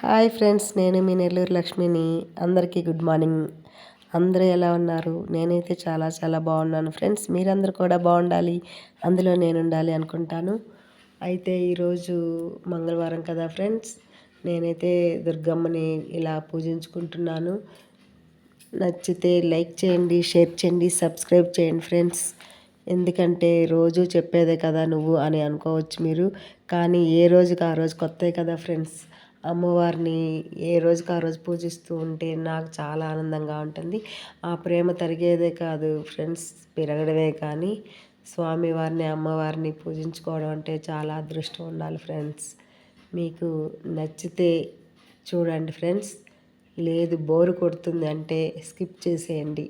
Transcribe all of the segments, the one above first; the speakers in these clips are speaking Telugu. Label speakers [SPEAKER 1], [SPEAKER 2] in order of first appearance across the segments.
[SPEAKER 1] హాయ్ ఫ్రెండ్స్ నేను మీ నెల్లూరు లక్ష్మిని. అందరికీ గుడ్ మార్నింగ్. అందరూ ఎలా ఉన్నారు? నేనైతే చాలా చాలా బాగున్నాను ఫ్రెండ్స్. మీరందరూ కూడా బాగుండాలి. అందులో నేను ఉండాలి అనుకుంటాను. అయితే ఈరోజు మంగళవారం కదా ఫ్రెండ్స్. నేనైతే దుర్గమ్మని ఇలా పూజించుకుంటున్నాను. నచ్చితే లైక్ చేయండి షేర్ చేయండి సబ్స్క్రైబ్ చేయండి ఫ్రెండ్స్. ఎందుకంటే రోజు చెప్పేదే కదా నువ్వు అని అనుకోవచ్చు మీరు. కానీ ఏ రోజుకి ఆ రోజు కొత్త కదా ఫ్రెండ్స్. అమ్మవారిని ఏ రోజుకి ఆ రోజు పూజిస్తూ ఉంటే నాకు చాలా ఆనందంగా ఉంటుంది. ఆ ప్రేమ తరిగేదే కాదు ఫ్రెండ్స్ పెరగడమే కానీ స్వామివారిని అమ్మవారిని పూజించుకోవడం అంటే చాలా అదృష్టం ఉండాలి ఫ్రెండ్స్. మీకు నచ్చితే చూడండి ఫ్రెండ్స్. లేదు బోరు కొడుతుంది అంటే స్కిప్ చేసేయండి.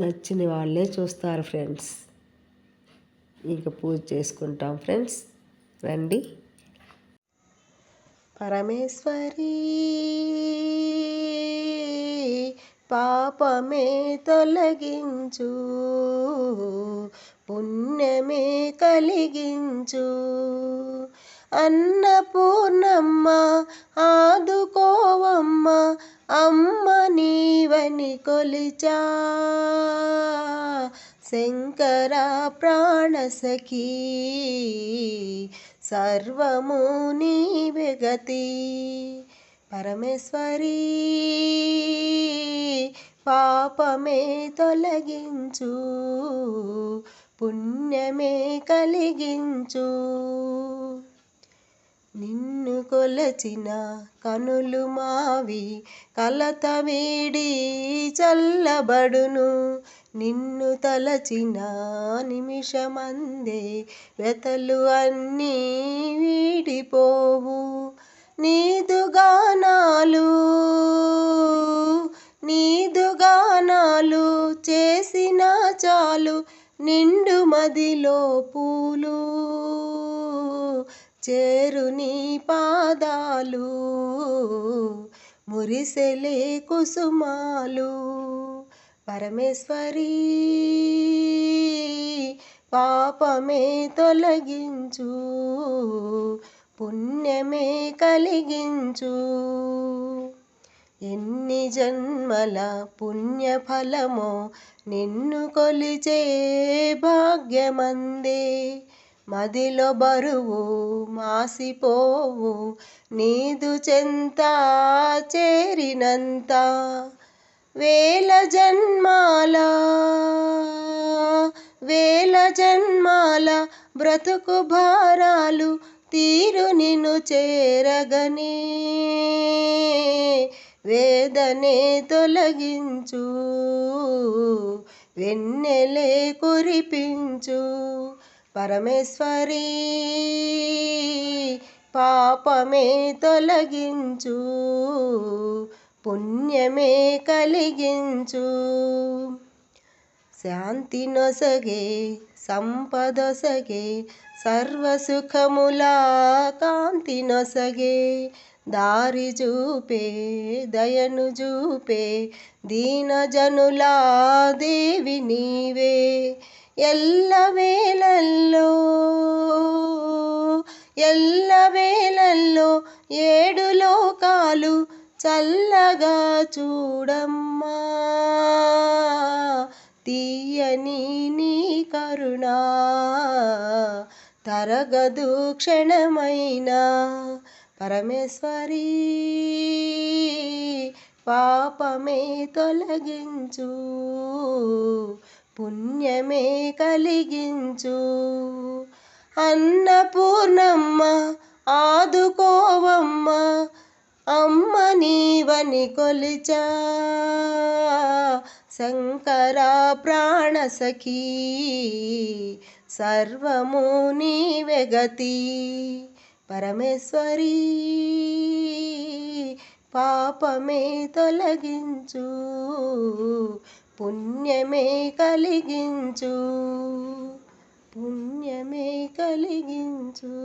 [SPEAKER 1] నచ్చిన వాళ్ళే చూస్తారు ఫ్రెండ్స్. ఇక పూజ చేసుకుంటాం ఫ్రెండ్స్. రండి. పరమేశ్వరి పాపమే తొలగించు పుణ్యమే కలిగించు. అన్నపూర్ణమ్మ ఆదుకోవమ్మ అమ్మ నీవని కొలిచా. శంకర ప్రాణసఖీ సర్వము నీవే గతి. పరమేశ్వరి పాపమే తొలగించు పుణ్యమే కలిగించు. నిన్ను కొలచిన కనులు మావి కలత వీడి చల్లబడును. నిన్ను తలచిన నిమిషమందే వెతలు అన్నీ వీడిపోవు. నీదు గానాలు నీదు గానాలు చేసిన చాలు నిండు మదిలో పూలు చేరు నీ పాదాలు మురిసెలే కుసుమాలు. పరమేశ్వరి పాపమే తొలగించు పుణ్యమే కలిగించు. ఎన్ని జన్మల పుణ్యఫలమో నిన్ను కొలిచే భాగ్యమందే. మదిలో బరువు మాసిపోవు నీదు చెంత చేరినంత. వేల జన్మాల వేల జన్మాల బ్రతుకు భారాలు తీరు నిన్ను చేరగనే. వేదనే తొలగించు వెన్నెలే కురిపించు. పరమేశ్వరి పాపమే తొలగించు. పుణ్యమే కలిగించు. శాంతి నొసగే సంపదొసగే సర్వసుఖముల కాంతి నొసగే. దారి చూపే దయను చూపే దీనజనులా దేవి నీవే. ఎల్ల వేళల్లో ఎల్ల వేళల్లో ఏడు చల్లగా చూడమ్మా. తీయని నీ కరుణా. తరగదు క్షణమైన పరమేశ్వరి. పాపమే తొలగించు పుణ్యమే కలిగించు. అన్నపూర్ణమ్మ ఆదుకోవమ్మ అమ్మ నీవని కొలిచా. శంకర ప్రాణసఖీ సర్వము నీవే గతి. పరమేశ్వరి పాపమే తొలగించు పుణ్యమే కలిగించు పుణ్యమే కలిగించు.